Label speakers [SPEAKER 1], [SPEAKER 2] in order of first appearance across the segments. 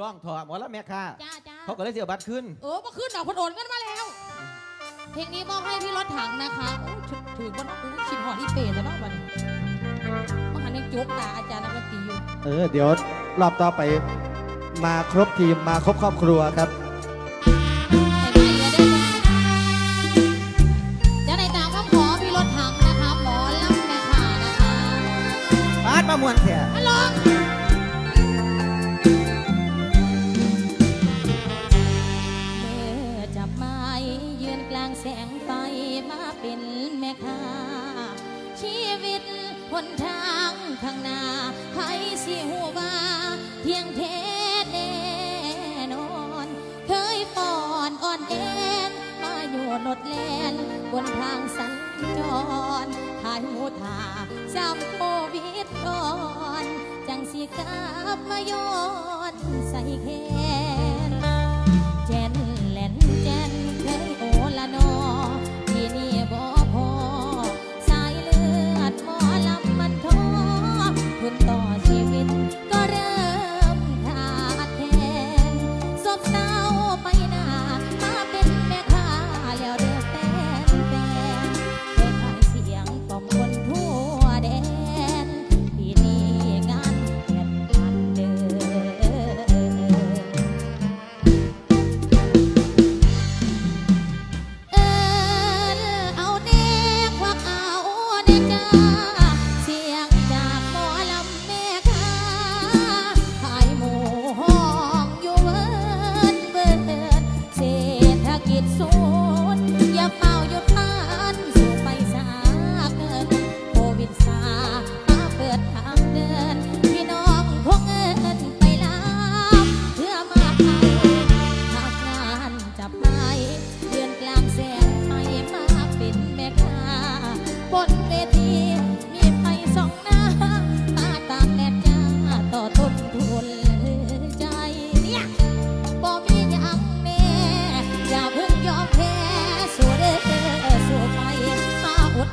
[SPEAKER 1] ร้องถอหมอแล้วแม่ค้า
[SPEAKER 2] จ้าจ้า
[SPEAKER 1] เขาก็เลยเสียบัตรขึ้น
[SPEAKER 2] เออมาขึ้นดอกคนโอนกันมาแล้ว เพลงนี้มอบให้พี่รถถังนะคะโอ้ถือถือบนอู้ชินหอดอีเปรตแล้วเนาะบัดนี้มาหันยังจุกตาอาจารย์นักดนตรีอยู่
[SPEAKER 3] เออเดี๋ยวรอบต่อไปมาครบทีมมาครบครอบครัวครับ
[SPEAKER 2] ให้มาเยอะด้วยจ้าจะในตามคำขอพี่รถถังนะคะหมอลำแม่ขานะคะ
[SPEAKER 1] บาดมามวนแท้
[SPEAKER 2] ฮัลโห งแสงไฟมาเป็นแม่ค้าชีวิตหนทางข้างหน้าใครสิหูว่าเพียงแท้แน่นอน เคยปอนอ่อนแอนมาอยู่นดแลนบนทางสัญจรขายหมูทาจำโควิดก่อน จังสิกลับมาย้อนใส่แข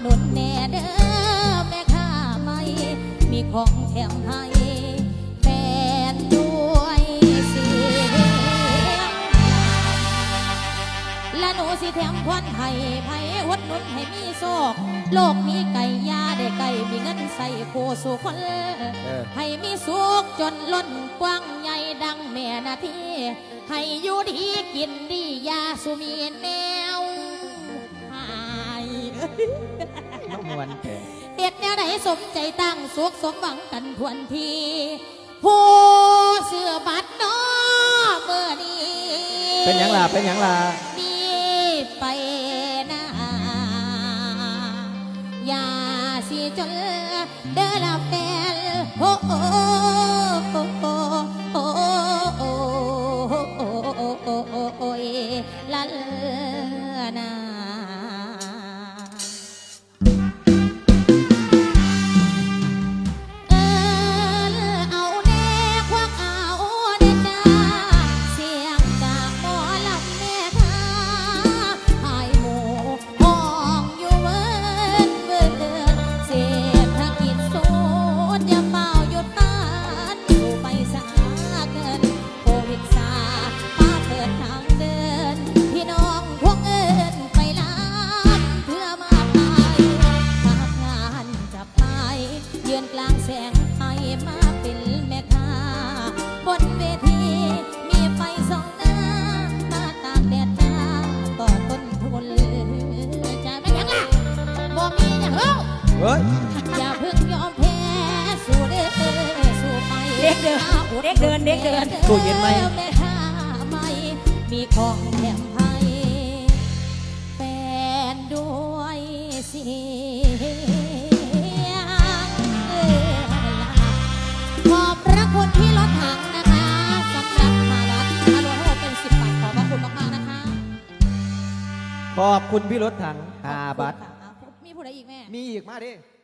[SPEAKER 2] หนุนแน่เด้อแม่ค้าไม่ มีของแถมให้แฟนด้วยเสียงและหนูสิแถมพรให้ไผอดหนุนให้มีโชคโลกนี้ไก่ยาได้ไก่มีเงินใส่โคสู่คน
[SPEAKER 1] เออ
[SPEAKER 2] ให้มีสุขจนล้นกว้างใหญ่ดังแม่นาทีให้อยู่ดีกินดียาสุมีแนวหาย
[SPEAKER 1] มามวนแท้
[SPEAKER 2] เด็ดแนวไหนสมใจตั้งสุขสมหวังกันทวนที ผู้เสือบัตรน้อเมื่อนี้
[SPEAKER 1] เป็นหยังล่ะเป็นหยังล่ะ
[SPEAKER 2] ดีไปนะอย่าสิจนเดินละแฟนโอ้ แสงไฟมาเป็นแม่ค้าบนเวทีมีไฟส่องหน้า มาตากแดดจ้าต่อต้นทุนจะไม่ยังล่ะบ่มีอย่างเล่า
[SPEAKER 1] เฮ้ย
[SPEAKER 2] อย่าเพิ่งยอมแพ้สู้เด้อสู้ไป
[SPEAKER 4] เด็กเดินเด็กเดินเด็กเดิน
[SPEAKER 1] ตู้เย็นไหม
[SPEAKER 2] แม่ค้าไม่มีของแถมให้แฟนด้วยสี
[SPEAKER 1] ขอบคุณพี่รถถังหาบัตร
[SPEAKER 2] มีผู้ใดอีกแม่
[SPEAKER 1] มีอีกมาดิ
[SPEAKER 2] เ